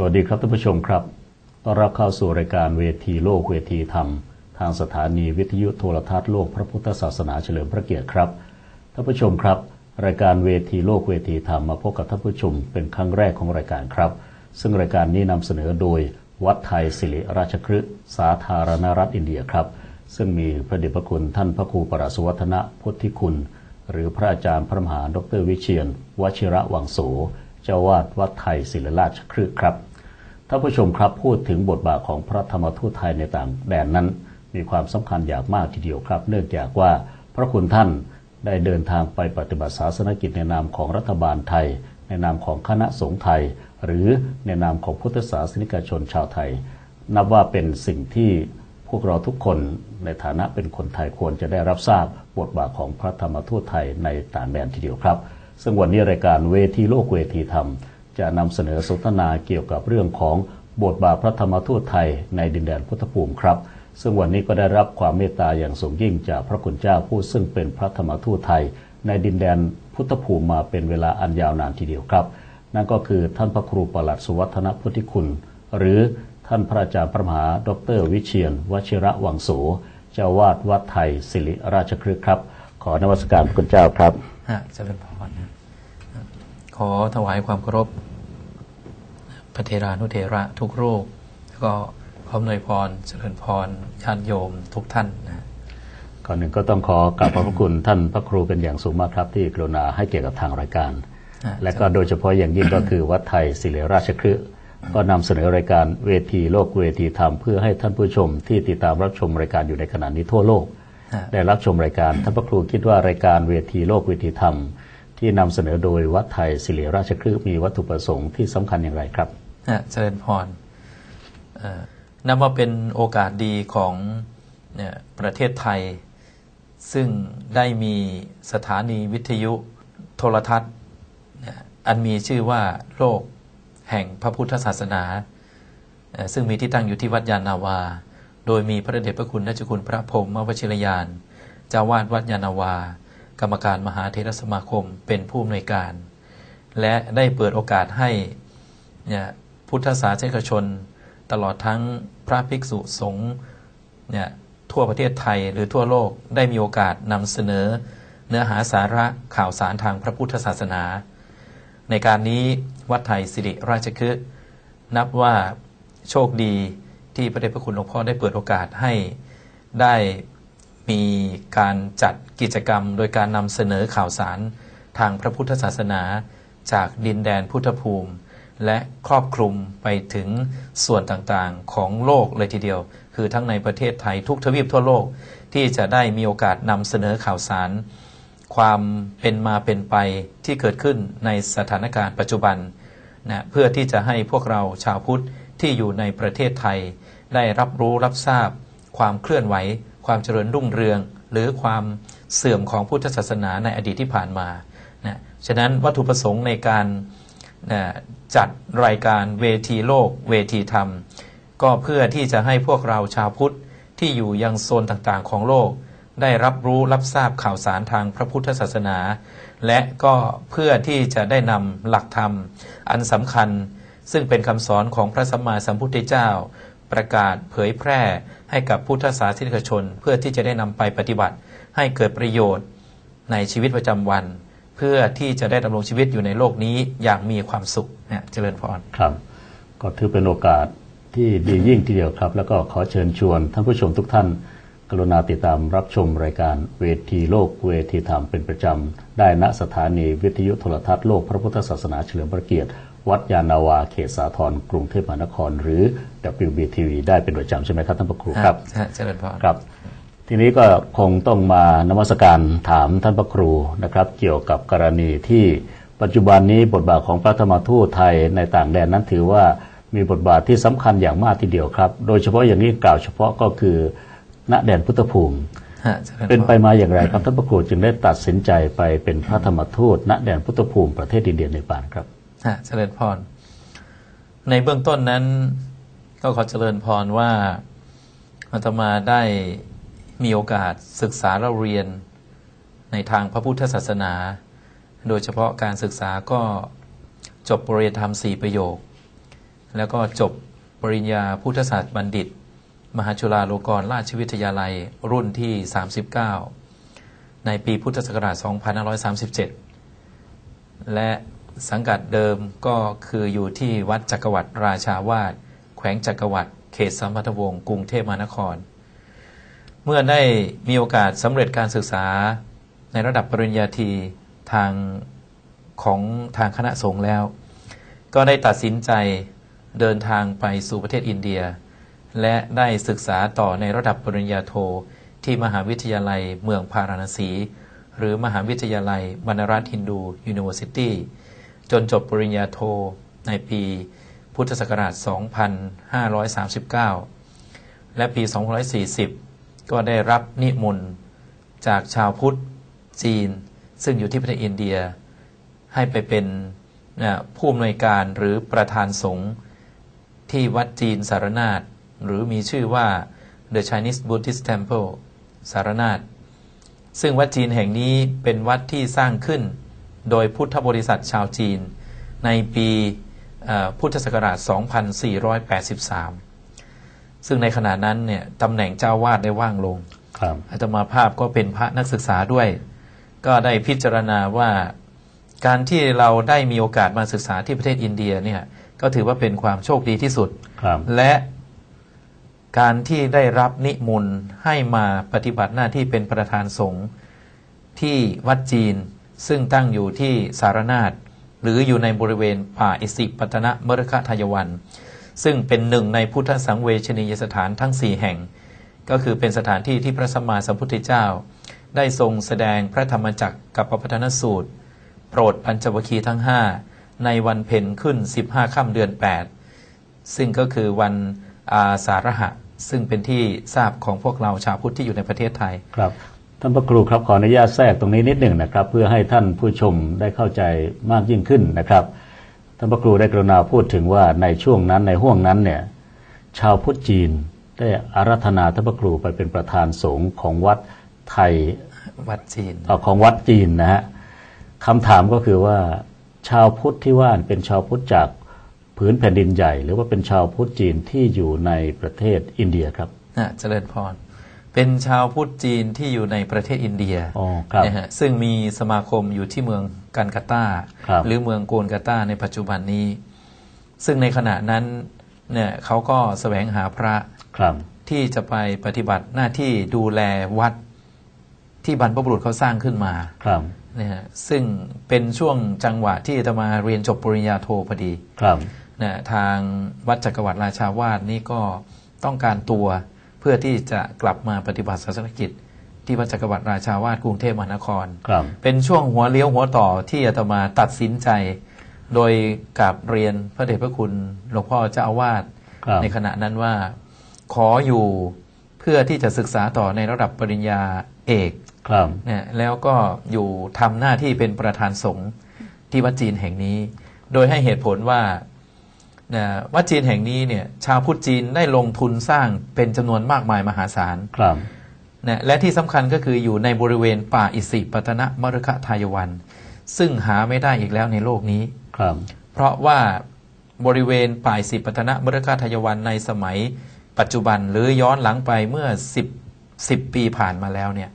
สวัสดีครับท่านผู้ชมครับ ต้อนรับเข้าสู่รายการเวทีโลกเวทีธรรม ทางสถานีวิทยุโทรทัศน์โลกพระพุทธศาสนาเฉลิมพระเกียรติครับท่านผู้ชมครับ รายการเวทีโลกเวทีธรรมมาพบกับท่านผู้ชมเป็นครั้งแรกของรายการครับ ซึ่งรายการนี้นำเสนอโดยวัดไทยศิริราชคฤห์สาธารณรัฐอินเดียครับ ซึ่งมีพระเดชพระคุณท่านพระครูปราศวัฒนะพุทธิคุณ หรือพระอาจารย์พระมหาดรวิเชียนวชิระวังโสเจ้าวาดวัดไทยศิริราชคฤห์ครับ ท่านผู้ชมครับพูดถึงบทบาทของพระธรรมทูตไทยในต่างแดนนั้น มีความสำคัญอย่างมากทีเดียวครับ เนื่องจากว่าพระคุณท่านได้เดินทางไปปฏิบัติศาสนกิจในนามของรัฐบาลไทย ในนามของคณะสงฆ์ไทย หรือในนามของพุทธศาสนิกชนชาวไทย นับว่าเป็นสิ่งที่พวกเราทุกคนในฐานะเป็นคนไทยควรจะได้รับทราบบทบาทของพระธรรมทูตไทยในต่างแดนทีเดียวครับ ซึ่งวันนี้รายการเวทีโลกเวทีธรรม จะนำเสนอสนทนาเกี่ยวกับเรื่องของบทบาทพระธรรมทูตไทยในดินแดนพุทธภูมิครับ ซึ่งวันนี้ก็ได้รับความเมตตาอย่างสูงยิ่งจากพระคุณเจ้าผู้ซึ่งเป็นพระธรรมทูตไทย ในดินแดนพุทธภูมิมาเป็นเวลาอันยาวนานทีเดียวครับ นั่นก็คือท่านพระครูประหลัดสุวัฒนพุทธิคุณ หรือท่านพระอาจารย์พระมหาดร วิเชียนวชิระวังโสเจ้าวาดวัดไทยศิริราชคฤห์ครับ ขอนมัสการพระคุณเจ้าครับฮะเจริญพรขอถวายความเคารพ พระเทรานุเทระทุกรูปแล้วก็ขออำนวยพรเจริญพรญาติโยมทุกท่านนะก่อนหนึ่งก็ต้องขอกราบขอบพระคุณท่านพระครูเป็นอย่างสูงมากครับ ที่กรุณาให้เกียรติกับทางรายการฮะและก็โดยเฉพาะอย่างยิ่งก็คือวัดไทยศิริราชคฤห์ก็นำเสนอรายการเวทีโลกเวทีธรรมเพื่อให้ท่านผู้ชมที่ติดตามรับชมรายการอยู่ในขณะนี้ทั่วโลกฮะได้รับชมรายการท่านพระครูคิดว่ารายการเวทีโลกเวทีธรรม ที่นำเสนอโดยวัดไทยศิริราชคฤห์มีวัตถุประสงค์ที่สำคัญอย่างไรครับ ฮะเจริญพรนับว่าเป็นโอกาสดีของประเทศไทย ซึ่งได้มีสถานีวิทยุโทรทัศน์อันมีชื่อว่าโลกแห่งพระพุทธศาสนา ซึ่งมีที่ตั้งอยู่ที่วัดยานนาวา โดยมีพระเดชพระคุณราชคุณพระพรมวชิรยานเจ้าวาดวัดยานนาวา กรรมการมหาเทรสมาคมเป็นผู้อำนวยการ และได้เปิดโอกาสให้ พุทธศาสนิกชน ตลอดทั้งพระภิกษุสงฆ์เนี่ยทั่วประเทศไทยหรือทั่วโลกได้มีโอกาสนำเสนอเนื้อหาสาระข่าวสารทางพระพุทธศาสนา ในการนี้วัดไทยสิริราชคฤห์นับว่าโชคดีที่พระเดชพระคุณหลวงพ่อได้เปิดโอกาสให้ได้มีการจัดกิจกรรม โดยการนำเสนอข่าวสารทางพระพุทธศาสนา จากดินแดนพุทธภูมิ และครอบคลุมไปถึงส่วนต่างๆของโลกเลยทีเดียว คือทั้งในประเทศไทยทุกทวีปทั่วโลก ที่จะได้มีโอกาสนำเสนอข่าวสาร ความเป็นมาเป็นไปที่เกิดขึ้นในสถานการณ์ปัจจุบันนะเพื่อที่จะให้พวกเราชาวพุทธที่อยู่ในประเทศไทย ได้รับรู้รับทราบ ความเคลื่อนไหว ความเจริญรุ่งเรือง หรือความเสื่อมของพุทธศาสนาในอดีตที่ผ่านมานะฉะนั้นวัตถุประสงค์ในการ นะจัดรายการเวทีโลก เวทีธรรม ก็เพื่อที่จะให้พวกเราชาวพุทธที่อยู่ยังโซนต่างๆของโลก ได้รับรู้รับทราบข่าวสารทางพระพุทธศาสนา และก็เพื่อที่จะได้นำหลักธรรม อันสำคัญ ซึ่งเป็นคำสอนของพระสัมมาสัมพุทธเจ้า ประกาศเผยแพร่ให้กับพุทธศาสนิกชน เพื่อที่จะได้นำไปปฏิบัติ ให้เกิดประโยชน์ในชีวิตประจำวัน เพื่อที่จะได้ดำรงชีวิตอยู่ในโลกนี้อย่างมีความสุขเนี่ยเจริญพรครับ ก็ถือเป็นโอกาสที่ดียิ่งทีเดียวครับ แล้วก็ขอเชิญชวนท่านผู้ชมทุกท่าน กรุณาติดตามรับชมรายการเวทีโลกเวทีธรรมเป็นประจำ ได้ณสถานีวิทยุโทรทัศน์โลกพระพุทธศาสนาเฉลิมพระเกียรติ วัดยานนาวาเขตสาทรกรุงเทพมหานคร หรือ WBTV ได้เป็นประจำใช่ไหมครับท่านพระครูครับฮะเจริญพรครับ ทีนี้ก็คงต้องมานมัสการถามท่านพระครูนะครับ เกี่ยวกับกรณีที่ปัจจุบันนี้บทบาทของพระธรรมทูตไทยในต่างแดนนั้นถือว่ามีบทบาทที่สำคัญอย่างมากทีเดียวครับ โดยเฉพาะอย่างนี้กล่าวเฉพาะก็คือณแดนพุทธภูมิฮะเจริญพรเป็นไปมาอย่างไรครับท่านพระครูจึงได้ตัดสินใจไปเป็นพระธรรมทูตณแดนพุทธภูมิประเทศอินเดียในป่านครับฮะเจริญพร ในเบื้องต้นนั้นก็ขอเจริญพรว่าอาตมาได้ มีโอกาสศึกษาเราเรียนในทางพระพุทธศาสนา โดยเฉพาะการศึกษาก็จบปริญญาธรรมสี่ประโยค แล้วก็จบปริญญาพุทธศาสตร์บัณฑิต มหาจุฬาโลกรณราชวิทยาลัยรุ่นที่ 39 ในปีพุทธศักราช 2537 และสังกัดเดิมก็คืออยู่ที่วัดจักรวรรดิราชาวาสแขวงจักรวรรดิเขตสัมพันธวงศ์กรุงเทพมหานคร เมื่อได้มีโอกาสสำเร็จการศึกษาในระดับปริญญาตรีทางของทางคณะสงฆ์แล้ว ก็ได้ตัดสินใจเดินทางไปสู่ประเทศอินเดีย และได้ศึกษาต่อในระดับปริญญาโทที่มหาวิทยาลัยเมืองพาราณสี หรือมหาวิทยาลัยบรรณรัฐฮินดูยูนิเวอร์ซิตี้จนจบปริญญาโทในปีพุทธศักราช 2539 และปี 2540 ก็ได้รับนิมนต์จากชาวพุทธจีน ซึ่งอยู่ที่ประเทศอินเดีย ให้ไปเป็นผู้อำนวยการหรือประธานสงฆ์ที่วัดจีนสารนาฏหรือมีชื่อว่า The Chinese Buddhist Temple สารนาฏซึ่งวัดจีนแห่งนี้เป็นวัดที่สร้างขึ้น โดยพุทธบริษัทชาวจีน ในปีพุทธศักราช 2483 ซึ่งในขณะนั้นเนี่ยตำแหน่งเจ้าวาดได้ว่างลงครับอาตมาภาพก็เป็นพระนักศึกษาด้วย ก็ได้พิจารณาว่าการที่เราได้มีโอกาสมาศึกษาที่ประเทศอินเดียเนี่ยก็ถือว่าเป็นความโชคดีที่สุดครับและการที่ได้รับนิมนต์ให้มาปฏิบัติหน้าที่เป็นประธานสงฆ์ที่วัดจีน ซึ่งตั้งอยู่ที่สารนาฏหรืออยู่ในบริเวณป่าอิสิปตนะมรคทายวัน ซึ่งเป็นหนึ่งในพุทธสังเวชนียสถานทั้งสี่แห่ง ก็คือเป็นสถานที่ที่พระสัมมาสัมพุทธเจ้า ได้ทรงแสดงพระธรรมจักรกับปพัฒนสูตร โปรดปัญจวคีทั้งห้าในวันเพ็ญขึ้น 15ค่ำเดือน 8 ซึ่งก็คือวันอาสาฬหะ ซึ่งเป็นที่ทราบของพวกเราชาวพุทธที่อยู่ในประเทศไทยครับท่านพระครูครับขออนุญาตแทรกตรงนี้นิดหนึ่งนะครับ เพื่อให้ท่านผู้ชมได้เข้าใจมากยิ่งขึ้นนะครับ ท่านพระครูได้กรุณาพูดถึงว่าในช่วงนั้นในห่วงนั้นเนี่ยชาวพุทธจีนได้อารัธนาท่านพระครูไปเป็นประธานสงฆ์ของวัดไทยวัดจีนเอ่อของวัดจีนนะฮะคำถามก็คือว่าชาวพุทธที่ว่าเป็นชาวพุทธจากผืนแผ่นดินใหญ่ หรือว่าเป็นชาวพุทธจีนที่อยู่ในประเทศอินเดียครับนะเจริญพร เป็นชาวพุทธจีนที่อยู่ในประเทศอินเดียอ๋อครับนะฮะซึ่งมีสมาคมอยู่ที่เมืองกันกาตาครับหรือเมืองโกนกาตาในปัจจุบันนี้ ซึ่งในขณะนั้นเนี่ยเขาก็แสวงหาพระครับที่จะไปปฏิบัติหน้าที่ดูแลวัดที่บรรพบุรุษเขาสร้างขึ้นมาครับนะฮะซึ่งเป็นช่วงจังหวะที่อาตมาเรียนจบปริญญาโทพอดีครับนะทางวัดจักรวรรดิราชาวาสนี่ก็ต้องการตัว เพื่อที่จะกลับมาปฏิบัติศาสนกิจ ที่วัดจักรวรรดิราชาวาสกรุงเทพมหานคร ครับ เป็นช่วงหัวเลี้ยวหัวต่อที่อาตมาตัดสินใจ โดยกับเรียนพระเดชพระคุณหลวงพ่อเจ้าอาวาสครับ ในขณะนั้นว่า ขออยู่เพื่อที่จะศึกษาต่อในระดับปริญญาเอกครับเนี่ยแล้วก็อยู่ทำหน้าที่เป็นประธานสงฆ์ที่วัดจีนแห่งนี้ โดยให้เหตุผลว่าเนี่ยวัดจีนแห่งนี้เนี่ยชาวพุทธจีนได้ลงทุนสร้างเป็นจำนวนมากมายมหาศาลครับนะและที่สำคัญก็คืออยู่ในบริเวณป่าอิสิปตนะมฤคทายวัน ซึ่งหาไม่ได้อีกแล้วในโลกนี้ครับ เพราะว่าบริเวณป่าอิสิปตนะมฤคทายวันในสมัยปัจจุบันหรือย้อนหลังไปเมื่อ 10 10 ปีผ่านมาแล้วเนี่ย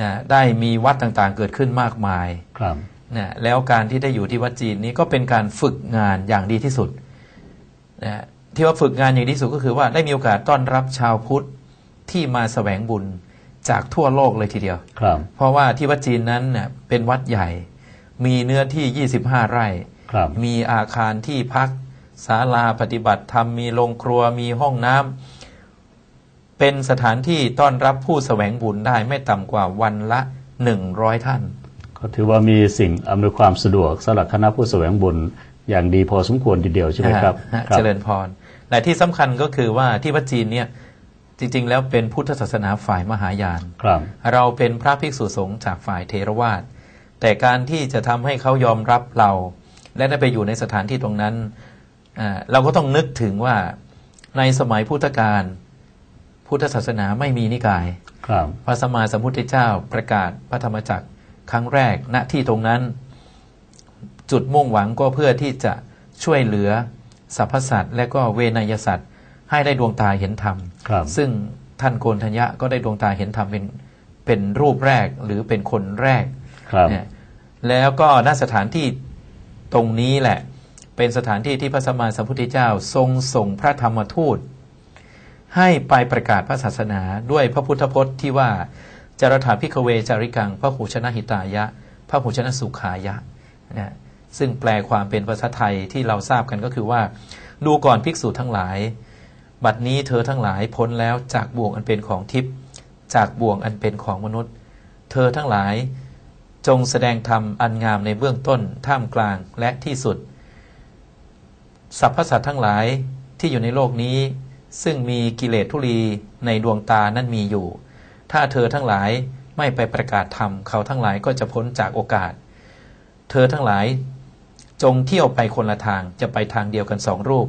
นะได้มีวัดต่างๆเกิดขึ้นมากมายครับนะแล้วการที่ได้อยู่ที่วัดจีนนี้ก็เป็นการฝึกงานอย่างดีที่สุด นะที่ว่าฝึกงานอย่างดีที่สุดก็คือว่าได้มีโอกาสต้อนรับชาวพุทธที่มาแสวงบุญจากทั่วโลกเลยทีเดียว ครับ เพราะว่าที่วัดจีนนั้นเน่ยเป็นวัดใหญ่ มีเนื้อที่ 25 ไร่ ครับ มีอาคารที่พักศาลาปฏิบัติธรรมมีโรงครัวมีห้องน้ำเป็นสถานที่ต้อนรับผู้แสวงบุญได้ไม่ต่ำกว่าวันละ 100 ท่าน ก็ถือว่ามีสิ่งอำนวยความสะดวกสำหรับคณะผู้แสวงบุญ อย่างดีพอสมควรทีเดียวใช่ไหมครับฮะครับเจริญพรและที่สำคัญก็คือว่าที่วัดจีนเนี่ยจริง ๆ แล้วเป็นพุทธศาสนาฝ่ายมหายานครับ เราเป็นพระภิกษุสงฆ์จากฝ่ายเทรวาสแต่การที่จะทำให้เขายอมรับเรา และได้ไปอยู่ในสถานที่ตรงนั้นอ่าเราก็ต้องนึกถึงว่าในสมัยพุทธกาลพุทธศาสนาไม่มีนิกาย ครับพระสมมาสัมพุทธเจ้าประกาศพระธรรมจักรครั้งแรกณที่ตรงนั้น จุดมุ่งหวังก็เพื่อที่จะช่วยเหลือสรรพสัตว์และก็เวนยสัตว์ให้ได้ดวงตาเห็นธรรมครับซึ่งท่านโกนทัญญะก็ได้ดวงตาเห็นธรรมเป็นเป็นรูปแรกหรือเป็นคนแรกครับเนี่ยแล้วก็ณสถานที่ตรงนี้แหละ เป็นสถานที่ที่พระสัมมาสัมพุทธเจ้าทรงส่งพระธรรมทูต ให้ไปประกาศพระศาสนาด้วยพระพุทธพจน์ที่ว่าจารถาพิกเวจาริกังพระหูชนะหิตายะ พระหูชนะสุขายะนะ ซึ่งแปลความเป็นภาษาไทยที่เราทราบกันก็คือว่า ดูก่อนภิกษุทั้งหลาย บัดนี้เธอทั้งหลายพ้นแล้วจากบ่วงอันเป็นของทิพย์จากบ่วงอันเป็นของมนุษย์ เธอทั้งหลาย จงแสดงธรรมอันงามในเบื้องต้นท่ามกลางและที่สุดสรรพสัตว์ทั้งหลายที่อยู่ในโลกนี้ ซึ่งมีกิเลสทุลีในดวงตานั่นมีอยู่ ถ้าเธอทั้งหลายไม่ไปประกาศธรรมเขาทั้งหลายก็จะพ้นจากโอกาส เธอทั้งหลาย จงเที่ยวไปคนละทางจะไปทางเดียวกันสองรูป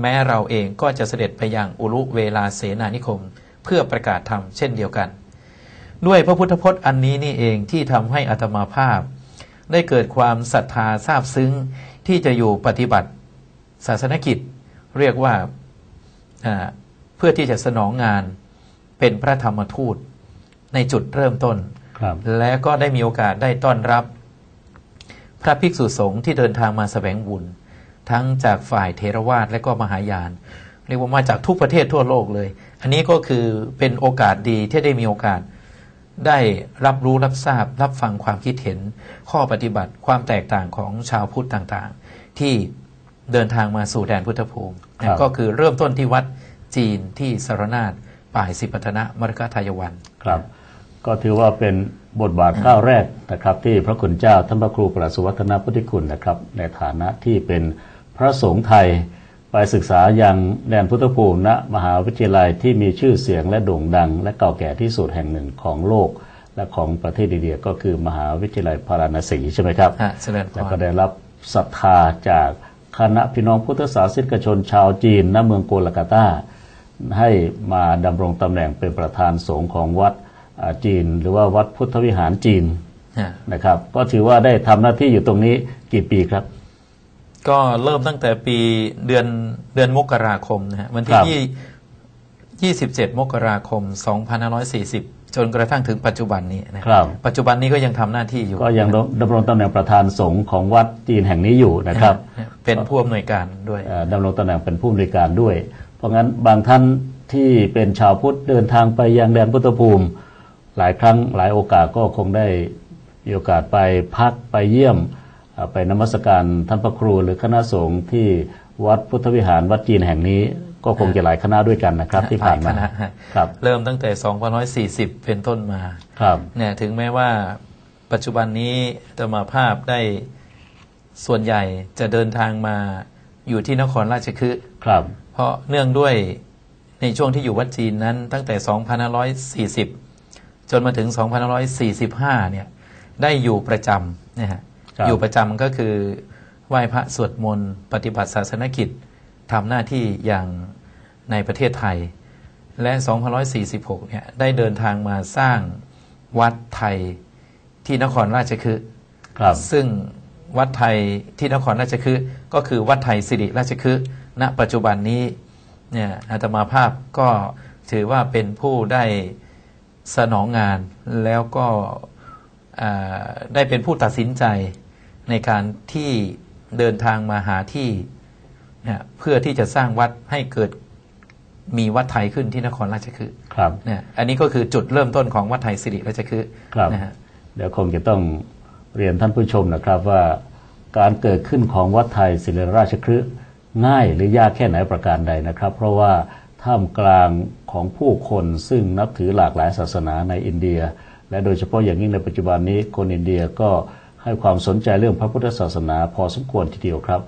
แม้เราเองก็จะเสด็จไปยังอุรุเวลาเสนานิคม เพื่อประกาศธรรมเช่นเดียวกัน ด้วยพระพุทธพจน์อันนี้นี่เองที่ทำให้อัตมาภาพ ได้เกิดความศรัทธาซาบซึ้งที่จะอยู่ปฏิบัติ ศาสนกิจ เรียกว่าอ่าเพื่อที่จะสนองงานเป็นพระธรรมทูตในจุดเริ่มต้นครับและก็ได้มีโอกาสได้ต้อนรับ พระภิกษุสงฆ์ที่เดินทางมาแสวงบุญ ทั้งจากฝ่ายเทรวาสและก็มหายาน เรียกว่ามาจากทุกประเทศทั่วโลกเลย อันนี้ก็คือเป็นโอกาสดีที่ได้มีโอกาส ได้รับรู้รับทราบ รับฟังความคิดเห็น ข้อปฏิบัติความแตกต่างของชาวพุทธต่างๆ ที่เดินทางมาสู่แดนพุทธภูมิก็คือเริ่มต้นที่วัดจีนที่สารนาฏป่ายสิปัทนะมรกทายวันครับ ก็ถือว่าเป็นบทบาทก้าวแรกนะครับ ที่พระคุณเจ้าท่านพระครูประสุวัฒนพุทธิคุณนะครับ ในฐานะที่เป็นพระสงฆ์ไทยไปศึกษายังแดนพุทธภูมิณมหาวิทยาลัยที่มีชื่อเสียงและโด่งดัง และเก่าแก่ที่สุดแห่งหนึ่งของโลก และของประเทศอินเดียก็คือมหาวิทยาลัยพาราณสีใช่ไหมครับฮะเจริญพแล้วรก็ได้รับศรัทธาจากคณะพี่น้องพุทธศาสนิกชนชาวจีนณเมืองโกลกาตาให้มาดำรงตำแหน่งเป็นประธานสงฆ์ของวัดอ่า จีน หรือว่าวัดพุทธวิหารจีนฮะนะครับ ก็ถือว่าได้ทำหน้าที่อยู่ตรงนี้กี่ปีครับ ก็เริ่มตั้งแต่ปีเดือนเดือนมกราคมนะฮะวันครัที่บยี่27มกราคม2540จนกระทั่งถึงปัจจุบันนี้นะครับ ปัจจุบันนี้ก็ยังทำหน้าที่อยู่ ก็ยังดำรงตำแหน่งประธานสงฆ์ของวัดจีนแห่งนี้อยู่นะครับฮะเป็นผู้อำนวยการด้วยเอ่อดำรงตำแหน่งเป็นผู้อำนวยการด้วย เพราะงั้นบางท่านที่เป็นชาวพุทธเดินทางไปยังแดนพุทธภูมิ หลายครั้งหลายโอกาสก็คงได้มีโอกาสไปพักไปเยี่ยมเอ่อไปนมัสการท่านพระครูหรือคณะสงฆ์ที่วัดพุทธวิหารวัดจีนแห่งนี้ก็คงจะหลายคณะด้วยกันนะครับ ที่ผ่านหลมายคณะฮะครับ เริ่มตั้งแต่ 2540 เป็นต้นมาครับเนี่ยถึงแม้ว่าปัจจุบันนี้ธรรมาภาพได้ส่วนใหญ่จะเดินทางมาอยู่ที่นครราชคฤห์ครับ เพราะเนื่องด้วยในช่วงที่อยู่วัดจีนนั้นตั้งแต่ 2540 จนมาถึง 2545 เนี่ย ได้อยู่ประจำนะฮะครับอยู่ประจำก็คือไหว้พระสวดมนต์ปฏิบัติศาสนกิจทำหน้าที่อย่างในประเทศไทย และ 2546 เนี่ย ได้เดินทางมาสร้างวัดไทยที่นครราชคฤห์ครับซึ่งวัดไทยที่นครราชคฤห์ก็คือวัดไทยสิริราชคฤห์ณปัจจุบันนี้เนี่ยอาตมาภาพก็ถือว่าเป็นผู้ได้ สนองงานแล้วก็อ่าได้เป็นผู้ตัดสินใจในการที่เดินทางมาหาที่เนี่ยเพื่อที่จะสร้างวัดให้เกิดมีวัดไทยขึ้นที่นครราชคฤห์ครับเนี่ยอันนี้ก็คือจุดเริ่มต้นของวัดไทยสิริราชคฤห์ครับนะฮะเดี๋ยวคงจะต้องเรียนท่านผู้ชมนะครับว่าการเกิดขึ้นของวัดไทยศิริราชคฤห์ง่ายหรือยากแค่ไหนประการใดนะครับ เพราะว่าท่ามกลาง ของผู้คนซึ่งนับถือหลากหลายศาสนาในอินเดีย และโดยเฉพาะอย่างยิ่งในปัจจุบันนี้คนอินเดียก็ให้ความสนใจเรื่องพระพุทธศาสนาพอสมควรทีเดียวครับ